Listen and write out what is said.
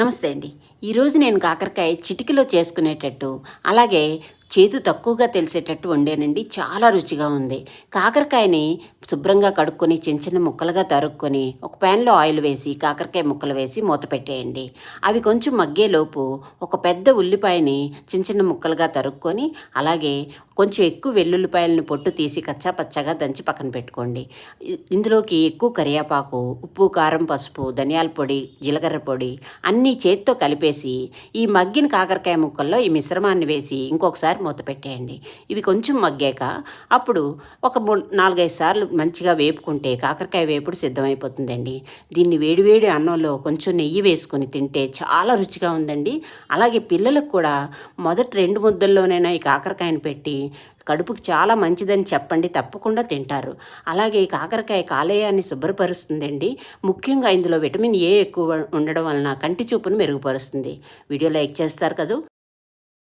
నమస్తే అండి. ఈరోజు నేను కాకరకాయ చిటికలో చేసుకునేటట్టు అలాగే చేదు తక్కువగా తెలిసేటట్టు వండానండి. చాలా రుచిగా ఉంది. కాకరకాయని శుభ్రంగా కడుక్కొని చిన్న చిన్న ముక్కలుగా తరుక్కొని ఒక ప్యాన్లో ఆయిల్ వేసి కాకరకాయ ముక్కలు వేసి మూత పెట్టేయండి. అవి కొంచెం మగ్గేలోపు ఒక పెద్ద ఉల్లిపాయని చిన్న చిన్న ముక్కలుగా తరుక్కొని అలాగే కొంచెం ఎక్కువ వెల్లుల్లిపాయలను పొట్టు తీసి కచ్చా పచ్చగా దంచి పక్కన పెట్టుకోండి. ఇందులోకి ఎక్కువ కరివేపాకు ఉప్పు కారం పసుపు ధనియాల పొడి జీలకర్ర పొడి అన్నీ చేత్తో కలిపేసి ఈ మగ్గిన కాకరకాయ ముక్కల్లో ఈ మిశ్రమాన్ని వేసి ఇంకొకసారి మూత పెట్టేయండి. ఇవి కొంచెం మగ్గాక అప్పుడు ఒక మూడు నాలుగైదు సార్లు మంచిగా వేపుకుంటే కాకరకాయ వేపుడు సిద్ధమైపోతుందండి. దీన్ని వేడివేడి అన్నంలో కొంచెం నెయ్యి వేసుకొని తింటే చాలా రుచిగా ఉందండి. అలాగే పిల్లలకు కూడా మొదటి రెండు ముద్దల్లోనైనా ఈ కాకరకాయను పెట్టి కడుపుకి చాలా మంచిదని చెప్పండి తప్పకుండా తింటారు. అలాగే ఈ కాకరకాయ కాలేయాన్ని శుభ్రపరుస్తుందండి. ముఖ్యంగా ఇందులో విటమిన్ ఏ ఎక్కువ ఉండడం వలన కంటి చూపును మెరుగుపరుస్తుంది. వీడియో లైక్ చేస్తారు కదూ?